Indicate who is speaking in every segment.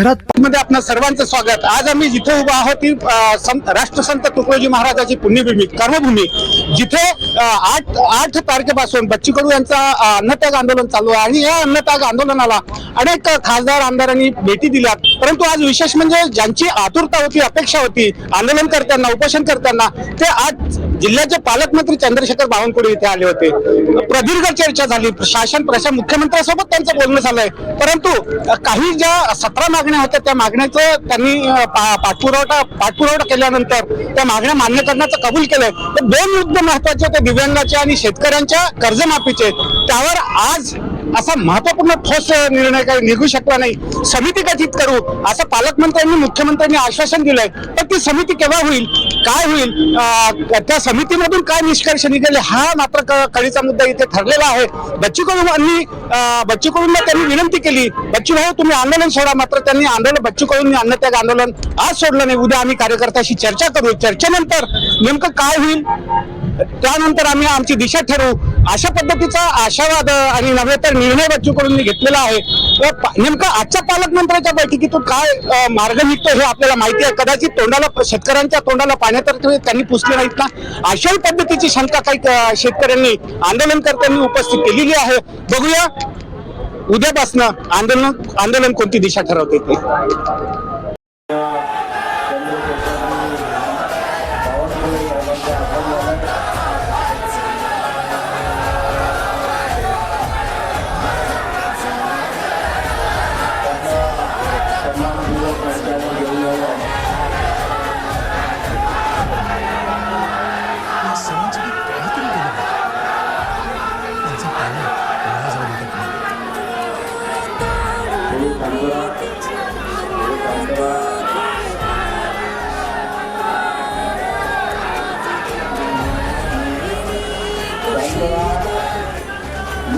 Speaker 1: घरात
Speaker 2: मध्ये आपलं सर्वांचं स्वागत. आज आम्ही जिथे उभा आहोत ती संत राष्ट्रसंत तुकडोजी महाराजाची पुण्यभूमी कर्मभूमी. जिथे आठ आठ तारखेपासून बच्चू कडू यांचा अन्नत्याग आंदोलन चालू आहे. आणि या अन्नत्याग आंदोलनाला अनेक खासदार आमदारांनी भेटी दिल्या परंतु आज विशेष म्हणजे ज्यांची आतुरता होती अपेक्षा होती आंदोलनकर्त्यांना करताना ते आज जिल्ह्याचे पालकमंत्री चंद्रशेखर बावनकुळे इथे आले होते. प्रदीर्घ चर्चा झाली. शासन प्रशासन मुख्यमंत्र्यांसोबत त्यांचं बोलणं झालंय. परंतु काही ज्या सतरा मागण्या होत्या त्या मागण्याचं त्यांनी पाठपुरावठा पाठपुरावठा केल्यानंतर त्या मागण्या मान्य करण्याचं कबूल केलंय. तर दोन मुद्दे महत्त्वाचे ते दिव्यांगाचे आणि शेतकऱ्यांच्या कर्जमाफीचे. त्यावर आज असा महत्त्वपूर्ण ठोस निर्णय काही निघू शकला नाही. समिती गठीत करू असं पालकमंत्र्यांनी मुख्यमंत्र्यांनी आश्वासन दिलंय. पण ती समिती केव्हा होईल? काय होईल? त्या समितीमधून काय निष्कर्ष निघेल? हा मात्र कळीचा मुद्दा इथे ठरलेला आहे. बच्चू कडू यांनी बच्चू कडूंना त्यांनी विनंती केली. बच्चू भाऊ तुम्ही आंदोलन सोडा. मात्र त्यांनी आंदोलन बच्चू कडूंनी अन्नत्याग आंदोलन आज सोडलं नाही. उद्या आम्ही कार्यकर्त्याशी चर्चा करू. चर्चेनंतर नेमकं काय होईल? त्यानंतर आम्ही आमची दिशा ठरवू. अशा पद्धतीचा आशावाद आणि नव्हे तर निर्णय बच्चू कडूंनी घेतलेला आहे. व नेमकं आजच्या पालकमंत्र्याच्या बैठकीतून काय मार्ग निघतो हे आपल्याला माहिती आहे. कदाचित तोंडाला शेतकऱ्यांच्या तोंडाला पाण्यातर्फे त्यांनी पुसले नाहीत ना? अशाही पद्धतीची शंका काही शेतकऱ्यांनी आंदोलनकर्त्यांनी उपस्थित केलेली आहे. बघूया. उद्यापासनं आंदोलन आंदोलन कोणती दिशा ठरवते ते?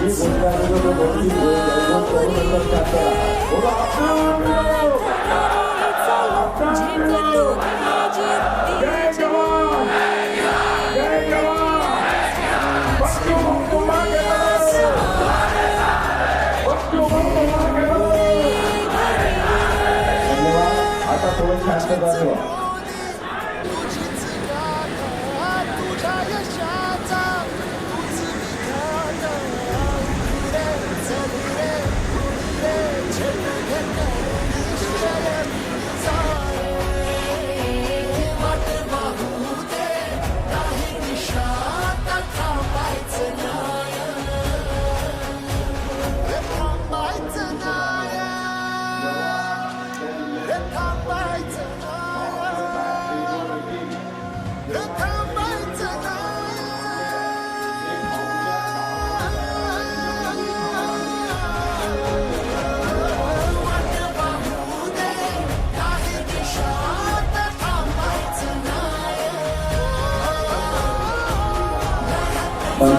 Speaker 1: 공간으로 넘기고
Speaker 3: 열정적으로
Speaker 4: 생각하라. 오라 아프로 아프로 대경원 대경원 박수 공동하게 박수 공동하게 안녕하 아까 보고 잘 해가지고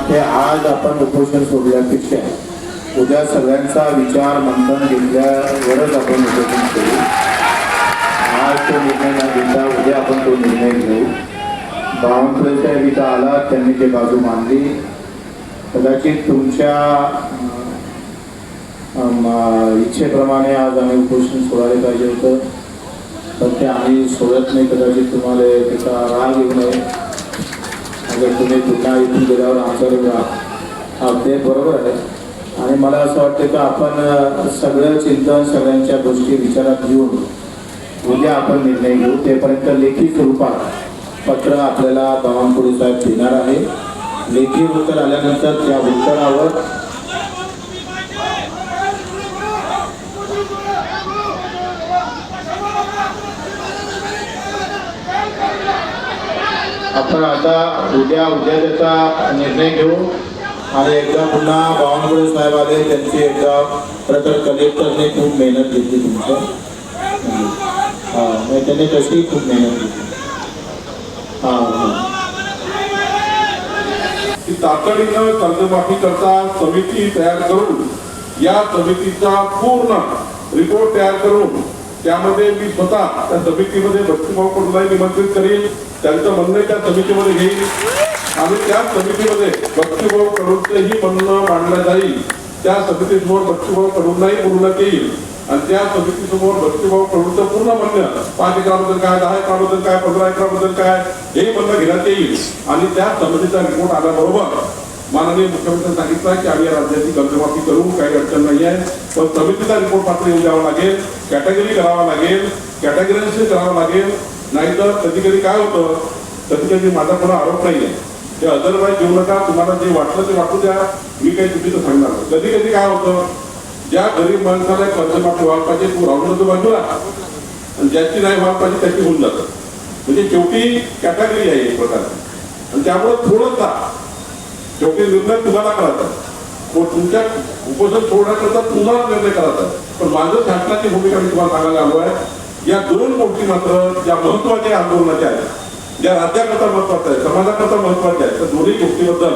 Speaker 3: पण ते आज आपण उपोषण सोडल्यापेक्षा उद्या सगळ्यांचा विचार मंथन घेतल्यावरच आपण उपोषण करू. आज तो निर्णय न घेता उद्या आपण तो निर्णय घेऊ. बावनकुळेच्या साहेब आला त्यांनी ते बाजू मांडली. कदाचित तुमच्या इच्छेप्रमाणे आज आम्ही उपोषण सोडायला पाहिजे होतं. पण ते आम्ही सोडत नाही. कदाचित तुम्हाला त्याचा राग येऊ नये. अगर तुम्ही पुन्हा इथून गेल्यावर आमचा अगदी बरोबर आहे. आणि मला असं वाटतं की आपण सगळं चिंतन सगळ्यांच्या गोष्टी विचारात घेऊन उद्या आपण निर्णय घेऊ तेपर्यंत लेखी स्वरूपात पत्र आपल्याला बावनकुळे साहेब देणार आहे. लेखी उत्तर आल्यानंतर त्या उत्तरावर आपण आता उद्या उद्या त्याचा निर्णय घेऊ. आणि एकदा पुन्हा बावनकुळे साहेब आले त्यांची एकदा खरं तर कलेक्टरने खूप मेहनत घेतली तुमचं. हां म्हणजे त्यांनी तशी खूप मेहनत घेतली. हां हां.
Speaker 5: की तातडीनं कर्जमाफी करता समिती तयार करून या समितीचा पूर्ण रिपोर्ट तयार करून त्यामध्ये मी स्वतः त्या समितीमध्ये भक्तीभाव कडूनही निमंत्रित करील त्यांचं म्हणणं त्या समितीमध्ये घेईल आणि त्या समितीमध्ये भक्तीभाव कडूनचंही म्हणणं मांडलं जाईल. त्या समितीसमोर भक्तीभाव कडूनही बोलण्यात येईल आणि त्या समितीसमोर भक्तीभाव कडूचं पूर्ण म्हणणं पाच एकराबद्दल काय दहा एकराबद्दल काय पंधरा एकराबद्दल काय हे म्हणणं घेण्यात येईल. आणि त्या समितीचा रिपोर्ट आल्याबरोबर माननीय मुख्यमंत्र्यांनी सांगितलं की आम्ही या राज्याची कर्जमाफी करू काही अडचण नाही आहे पण समितीचा रिपोर्ट मात्र येऊ द्यावा लागेल कॅटेगरी करावा लागेल कॅटेगरीशी करावं लागेल. नाहीतर कधी कधी काय होतं कधी कधी माझा कोणा आरोप नाही आहे ते अदरवाईज घेऊ नका तुम्हाला जे वाटलं ते वाटू द्या. मी काही चुकीचं सांगणार कधी कधी काय होतं ज्या गरीब माणसाला कर्जमाफी व्हायला पाहिजे तू राहून तो बाजूला आणि ज्याची नाही व्हायला पाहिजे त्याची होऊन जातं. म्हणजे शेवटी कॅटेगरी आहे एक प्रकारची. आणि त्यामुळे थोडंसा शेवटी निर्णय तुम्हाला करायचा. मग तुमच्या उपोषण सोडण्याकरता तुम्हाला निर्णय करायचा. पण माझं शासनाची भूमिका मी तुम्हाला सांगायला आलो आहे. या दोन गोष्टी मात्र ज्या महत्त्वाच्या आंदोलनाच्या आहेत ज्या राज्याकरता महत्त्वाच्या आहेत समाजाकरता महत्त्वाच्या आहेत त्या दोन्ही गोष्टीबद्दल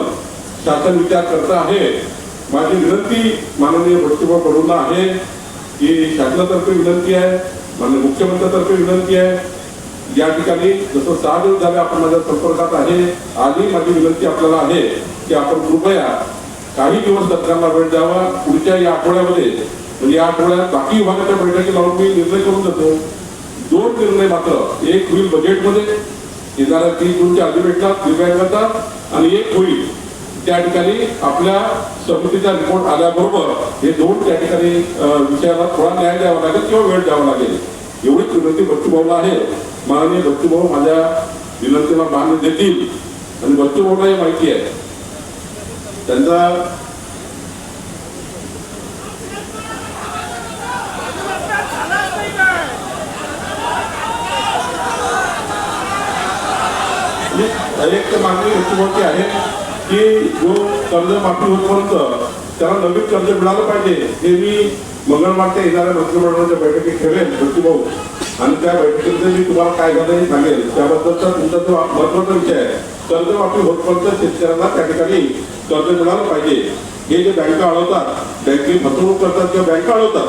Speaker 5: शासन विचार करत आहे. माझी विनंती माननीय भट्टीभाऊ कडूंना आहे की शासनातर्फे विनंती आहे माननीय मुख्यमंत्र्यातर्फे विनंती आहे. या ठिकाणी जसं सहा दिवस झाले आपण माझ्या संपर्कात आहे आणि माझी विनंती आपल्याला आहे की आपण कृपया काही दिवस सरकारला वेळ द्यावा. पुढच्या या आठवड्यामध्ये म्हणजे या आठवड्यात बाकी विभागाच्या बैठकी लावून मी निर्णय करून जातो दोन निर्णय मात्र एक होईल बजेटमध्ये येणाऱ्या तीन जूनच्या अधिवेशनात दिव्यांगाचा आणि एक होईल. त्या ठिकाणी आपल्या समितीचा रिपोर्ट आल्याबरोबर हे दोन त्या ठिकाणी विषयाला थोडा न्याय द्यावा लागेल किंवा वेळ द्यावा लागेल. एवढीच विनंती बच्चूभाऊला आहे. माननीय बच्चूभाऊ माझ्या विनंतीला मान्य देतील. आणि बच्चूभाऊला हे माहिती आहे. त्यांचा म्हणजे एक तर मागणी बच्चूभाऊची आहे की जो कर्ज माफी होईपर्यंत त्याला नवीन कर्ज मिळालं पाहिजे. हे मी मंगळवारच्या येणाऱ्या मंत्रिमंडळाच्या बैठकीत ठेवेन भाऊ आणि त्या बैठकीमध्ये मी तुम्हाला काय झालं हे सांगेल. त्याबद्दलचा तुमचा जो महत्त्वाचा विषय आहे कर्जमाफी होतपर्यंत शेतकऱ्यांना त्या ठिकाणी कर्ज मिळालं पाहिजे. हे जे बँका अडवतात बँकेत फसवणूक करतात किंवा बँका अडवतात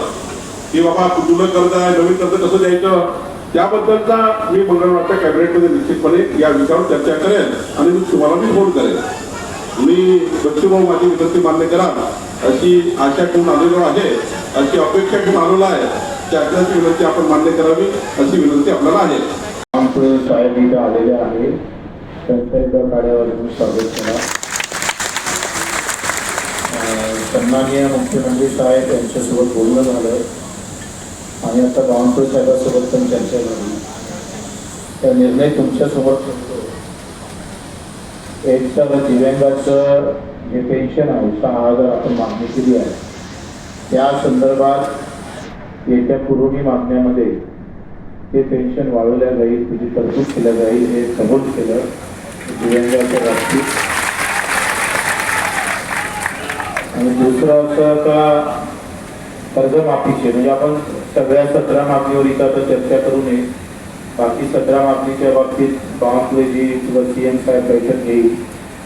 Speaker 5: की बाबा जुनं कर्ज आहे नवीन कर्ज कसं द्यायचं? त्याबद्दलचा मी मंगळवारच्या कॅबिनेटमध्ये निश्चितपणे या विषयावर चर्चा करेन आणि मी तुम्हाला मी फोन करेन मी बच्चूभाऊ माझी विनंती मान्य करा अशी आशा ठेवून आलेलो आहे अशी अपेक्षा ठेवून आलेलो आहे शासनाची विनंती आपण मान्य करावी अशी विनंती आपल्याला आहे.
Speaker 3: आमचे साहेब इथं आलेले आहे. त्यांचं एकदा कार्यावरून स्वागत करा. अं, सन्माननीय मुख्यमंत्री साहेब यांच्यासोबत बोलणं झालं. आणि आता बावनकुळे साहेबांसोबत पण चर्चा झाली. त्या निर्णय तुमच्यासोबत ठेवतो एक तर दिव्यांगाचं जे पेन्शन आहे सहा हजार आपण मागणी केली आहे त्या संदर्भात येत्या पुरवणी मागण्यामध्ये ते पेन्शन वाढवल्या जाईल तुझी तरतूद केल्या जाईल हे सबोध केलं दिव्यांगाच्या बाबतीत आणि दुसरं असं का कर्जमाफीचे म्हणजे आपण सगळ्या सतरा मागणीवर इथं आता चर्चा करू नये. बाकी सतरा मागणीच्या बाबतीत बावनकुळेजी किंवा सी एम साहेब बैठक घेईल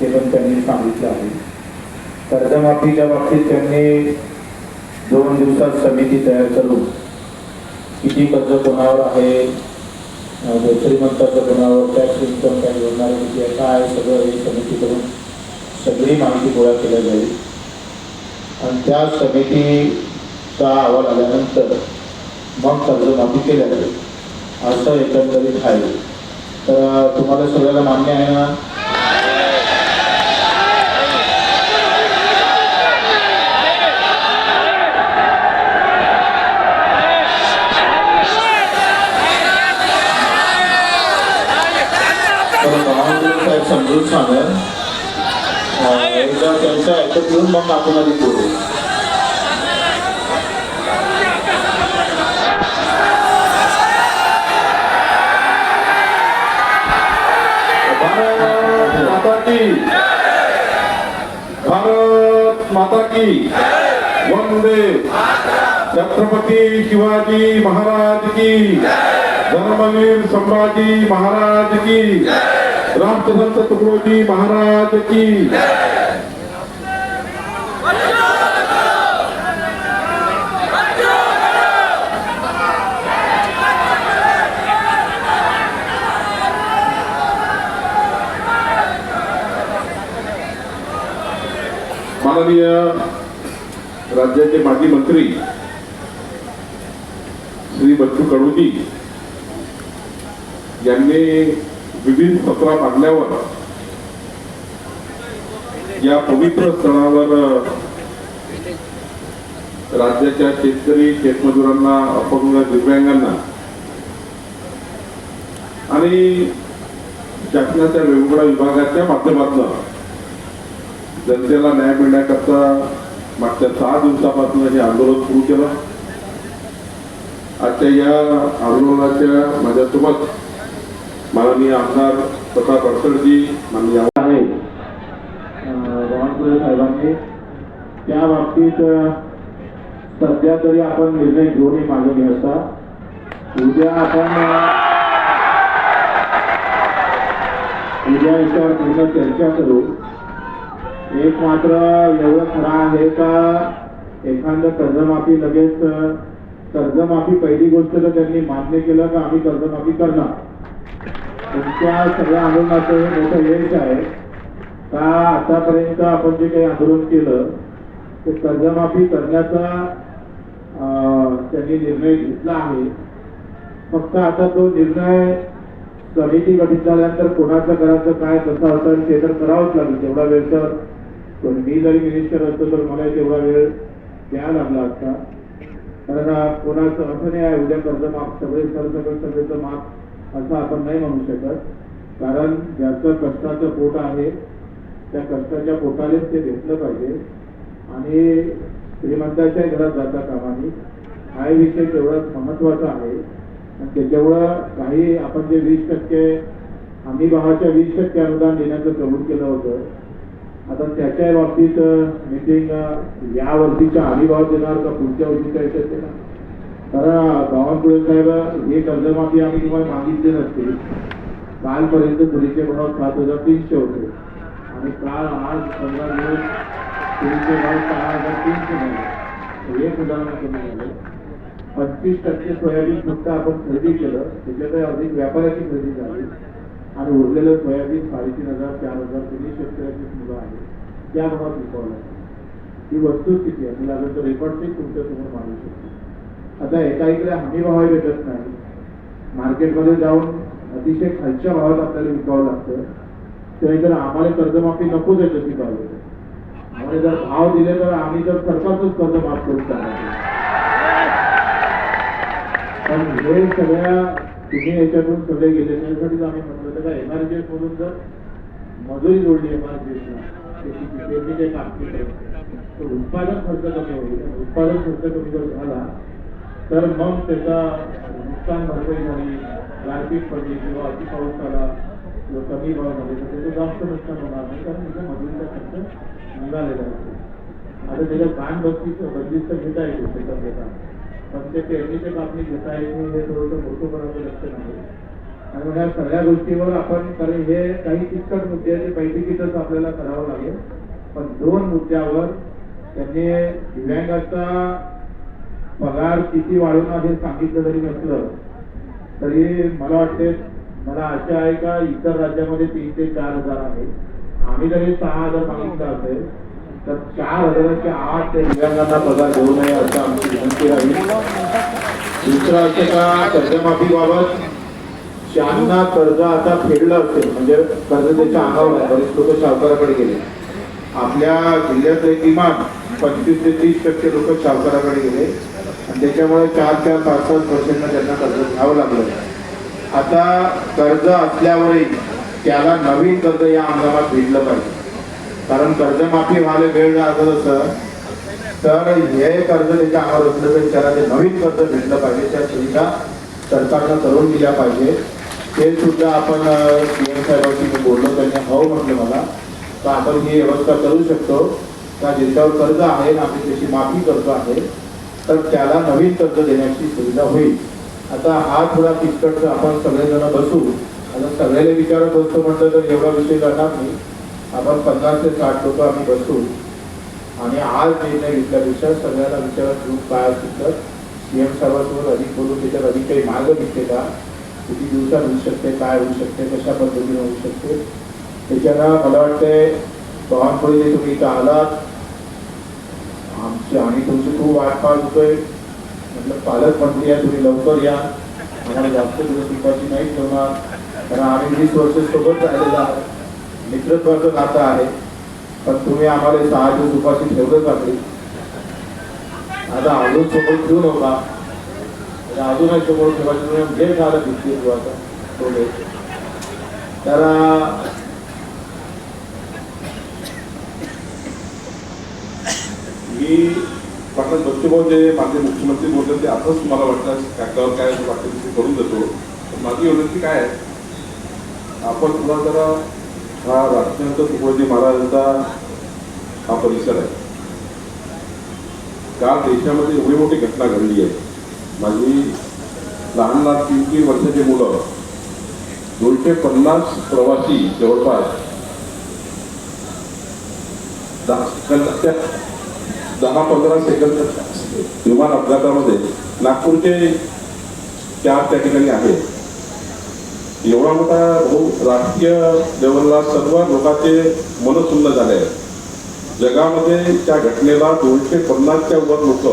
Speaker 3: ते पण त्यांनी सांगितलं आहे. कर्जमाफीच्या बाबतीत त्यांनी दोन दिवसात समिती तयार करून किती कर्ज कोणावर आहे श्रीमंताचं कोणावर टॅक्स इन्कम काय जोडणार किती आहे काय सगळं हे समिती करून सगळी माहिती गोळा केल्या जाईल. आणि त्या समितीचा अहवाल आल्यानंतर मग कर्जमाफी केल्या जाईल. असं एकंदरीत आहे तर अं, तुम्हाला सगळ्याला मान्य आहे ना? तर महामंत्री साहेब समजून सांगा. अं, एकदा त्यांचं ऐकत घेऊन मग आपण आधी बोलू.
Speaker 5: माता की। वंदे। छत्रपती शिवाजी महाराज की। धर्मवीर संभाजी महाराज की। रामचंद्र तुकडोजी महाराज की। माननीय राज्याचे माजी मंत्री श्री बच्चू कडूजी यांनी विविध पत्रा मांडल्यावर या पवित्र स्थळावर राज्याच्या शेतकरी शेतमजुरांना अपंग दिव्यांगांना आणि शासनाच्या वेगवेगळ्या विभागाच्या माध्यमातून जनतेला न्याय मिळण्याकरता मागच्या सहा दिवसापासून हे आंदोलन सुरू केलं. आजच्या या आंदोलनाच्या माझ्यासोबत माननीय आमदार प्रताप अडसडजी माननीय
Speaker 3: आहे. बावनकुळे साहेबांनी. त्या बाबतीत सध्या तरी आपण निर्णय घेऊन मागे असता. उद्या आपण उद्या याच्यावर पूर्ण चर्चा करू. एक मात्र एवढं खरं आहे का? एखादं कर्जमाफी लगेच कर्जमाफी पहिली गोष्ट तर त्यांनी मान्य केलं का आम्ही कर्जमाफी करणार? तुमच्या सगळ्या आंदोलनाचं हे मोठं यश आहे. का आतापर्यंत आपण जे काही आंदोलन केलं ते कर्जमाफी करण्याचा अं, त्यांनी निर्णय घेतला आहे. फक्त आता तो निर्णय समिती गठीत झाल्यानंतर कोणाचं करायचं काय कसं असेल ते तर करावंच लागेल. तेवढा वेळ तर पण मी जरी मिनिस्टर असतो तर मला तेवढा वेळ द्या लागला असता. कारण कोणाचं असं नाही आहे उद्या कर्ज माफ सगळे सरसकट सगळेचं माफ असं आपण नाही म्हणू शकत. कारण ज्याचं कष्टाचं पोट आहे त्या कष्टाच्या पोटालेच ते घेतलं पाहिजे. आणि श्रीमंताच्या घरात जाता कामाने हा विषय तेवढाच महत्त्वाचा आहे. आणि त्याच्यामुळं काही आपण जे वीस टक्के हमी भावाच्या वीस टक्के अनुदान देण्याचं कबूल केलं होतं आता त्याच्या बाबतीत मिटिंग या वर्षीच्या हमी भाव देणार का पुढच्या वर्षीच्या याच्यात देणार कारण बावनकुळे साहेब हे कर्जमाफी आम्ही तुम्हाला मागितले नसते. कालपर्यंत तुरीचे भाव सात हजार तीनशे होते. आणि काल आज पंधरा दिवस तुरीचे भाव सहा हजार तीनशे झाले एक उदाहरण कमी झालं पंचवीस टक्के सोयाबीन फक्त आपण खरेदी केलं. त्याच्यात अधिक व्यापाऱ्याची खरेदी झाली. आणि उरलेलं सोयाबीन साडेतीन हजार चार हजार तिन्ही शेतकऱ्याची मुलं आहेत त्या भावात विकवलं ही वस्तुस्थिती आहे? मी तर रेकॉर्ड तुमच्यासमोर मांडू शकतो. आता एका इकडे हमी भावही भेटत नाही. मार्केटमध्ये जाऊन अतिशय खालच्या भावात आपल्याला विकावं लागतं. तेव्हा जर आम्हाला कर्जमाफी नको आहे तशी पाहिजे आम्हाला जर भाव दिले तर आम्ही जर सरकारचंच कर्ज माफ करू शकणार पण हे सगळ्या तुम्ही याच्यातून सगळे गेले. त्यासाठीच आम्ही म्हटलं तर एमआरजीएस म्हणून जर मजुरी जोडली एम एमआरजीएसला जे काम केलं तर उत्पादन खर्च कमी होईल. उत्पादन खर्च कमी जर झाला तर मग त्याचा नुकसान भरपाई झाली गारपीट पडली किंवा अति पाऊस झाला किंवा कमी भाव झाले तर त्याचं जास्त नुकसान होणार नाही. कारण त्याचा मजुरीचा खर्च निघालेला असतो आता त्याच्या कान बस्तीचं बंदिस्त घेता येतो त्याचा घेता पण ते पेरणीचे घेता येत नाही हे थोडंसं मोठं लक्षण आहे आणि या सगळ्या गोष्टीवर आपण कारण हे काही किचकट मुद्दे आहेत, बैठकीतच आपल्याला करावं लागेल. पण दोन मुद्द्यावर त्यांनी दिव्यांगाचा पगार किती वाढवणार हे सांगितलं जरी नसलं तरी मला वाटते मला आशा आहे का इतर राज्यामध्ये तीन ते चार हजार आहे. आम्ही जरी सहा हजार मागितलं असेल. तर चार हजाराच्या आठ ते दिव्यांगांना पगार देऊ नये असं आमची विनंती राहील दुसरं असं का कर्जमाफीबाबत ज्यांना कर्ज आता फेडलं असेल म्हणजे कर्ज त्याच्या अंगावर आहे बरेच लोक सावकाराकडे गेले. आपल्या जिल्ह्यातले किमान पंचवीस ते तीस टक्के लोक सावकाराकडे गेले. आणि त्याच्यामुळे चार चार पाच पाच पर्सेंटनं त्यांना कर्ज घ्यावं लागलं. आता कर्ज असल्यावरही त्याला नवीन कर्ज या हंगामात भेटलं पाहिजे. कारण कर्जमाफी व्हायला वेळ लागत असं तर हे कर्ज त्याच्या अंगावर असलं तरी त्याला ते नवीन कर्ज भेटलं पाहिजे. त्या सुविधा सरकारनं करून दिल्या पाहिजे. ते सुद्धा आपण सीएम साहेबांशी मी बोललो त्यांनी हो म्हटलं मला. तर आपण ही व्यवस्था करू शकतो. का ज्याच्यावर कर्ज आहे आणि आम्ही त्याची माफी करतो आहे. तर त्याला नवीन कर्ज देण्याची सुविधा होईल. आता हा थोडा किचकट आपण सगळेजण बसू. आता सगळ्याला विचारत बसतो म्हटलं तर एवढा विषय करणार नाही. आपण पन्नास ते साठ लोक आम्ही बसू. आणि आज निर्णय घेतल्यापेक्षा सगळ्यांना विचारात घेऊन काय असेल तर सीएम साहेबांसोबत अधिक बोलून त्याच्यात अधिक काही मार्ग निघते का किती दिवसात होऊ शकते काय होऊ शकते कशा पद्धतीने होऊ शकते. त्याच्यानं मला वाटते बावनकुळे जे तुम्ही इथं आलात आमची आणि तुमची खूप वाट पाहत होतोय. म्हटलं पालकमंत्री या तुम्ही लवकर या. आम्हाला जास्त दिवस दुपारची नाही ठेवणार कारण आम्ही वीस वर्ष सोबत राहिलेलो आहोत. मित्रत्वाचं नातं आहे पण तुम्ही आम्हाला सहा दिवस उपाशी ठेवलं पाहिजे आता अजून सोबत ठेवू नका. अजूनही सोबत ठेवायचं जे झालं भित्ती आता थोडे तर
Speaker 5: मी वाटत बच्चूभाऊ जे माझे मुख्यमंत्री बोलले ते आताच मला वाटतं कागदावर काय वाटतं ते करून देतो. माझी विनंती काय आहे आपण तुला जरा हा राष्ट्रसंत तुकडोजी महाराजांचा हा परिसर आहे. काल देशामध्ये एवढी मोठी घटना घडली आहे. माझी लहान लहान तीन तीन वर्षाची मुलं दोनशे पन्नास प्रवासी जवळपास दहा दहा पंधरा सेकंद विमान अपघातामध्ये नागपूरचे चार त्या ठिकाणी आहेत. एवढा मोठा भाऊ राष्ट्रीय लेवलला सर्व लोकांचे मन सुन्न झाले. जगामध्ये त्या घटनेला दोनशे पन्नासच्या वर लोक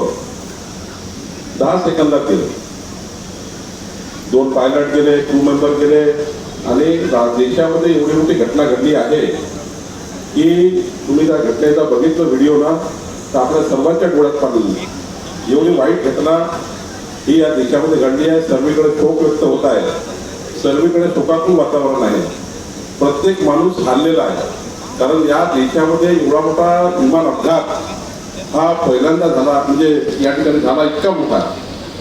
Speaker 5: दहा सेकंदात गेले. दोन पायलट गेले क्रू मेंबर गेले आणि देशामध्ये एवढी मोठी घटना घडली आहे की तुम्ही त्या घटनेचा बघितलं व्हिडिओ ना तर आपल्या सर्वांच्या डोळ्यात पाणी एवढी वाईट घटना ही या देशामध्ये घडली आहे सर्वीकडे शोक व्यक्त होत आहे. सर्वीकडे शोकातून वातावरण आहे. प्रत्येक माणूस हारलेला आहे. कारण या देशामध्ये एवढा मोठा विमान अपघात हा पहिल्यांदा झाला म्हणजे या ठिकाणी झाला इतका मोठा.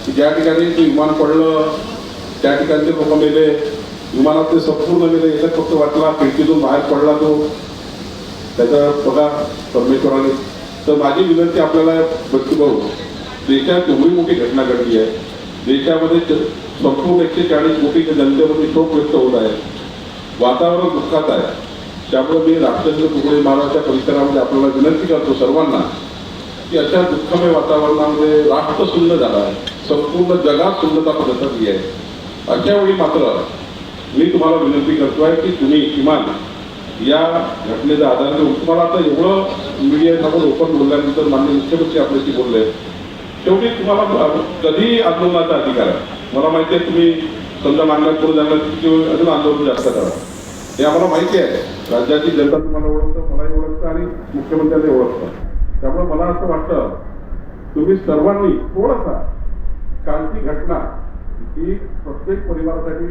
Speaker 5: की ज्या ठिकाणी ते विमान पडलं त्या ठिकाणचे लोक मेले विमानातले संपूर्ण मेले एकच फक्त वाटला खिडकीतून बाहेर पडला तो. त्याचा बघा परमेश्वराने. तर माझी विनंती आपल्याला बच्चू देशात एवढी मोठी घटना घडली आहे. देशामध्ये संपूर्ण एकशे चाळीस कोटी जनतेमध्ये शोक व्यक्त होत आहे वातावरण दुःखात आहे. त्यामुळे मी राक्षस तुकडे महाराजच्या परिसरामध्ये आपल्याला विनंती करतो सर्वांना की अशा दुःखमय वातावरणामध्ये राष्ट्र सुंद झाला आहे संपूर्ण जगात सुंदरता पसरली आहे. अशा वेळी मात्र मी तुम्हाला विनंती करतो आहे की तुम्ही किमान या घटनेचा आधार घेऊन तुम्हाला आता एवढं मीडियासमोर ओपन बोलल्यानंतर माननीय मुख्यमंत्री आपल्याशी बोलले. शेवटी तुम्हाला कधी आंदोलनाचा अधिकार आहे? मला माहिती आहे तुम्ही समजा मागण्यात पुढे जाणार अजून आंदोलन जास्त करा हे आम्हाला माहिती आहे. राज्याची जनता तुम्हाला ओळखतं मलाही ओळखतं आणि मुख्यमंत्र्यांनी ओळखतं. त्यामुळे मला असं वाटतं तुम्ही सर्वांनी थोडासा कालची घटना ही प्रत्येक परिवारासाठी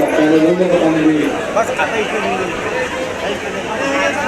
Speaker 5: वाटायला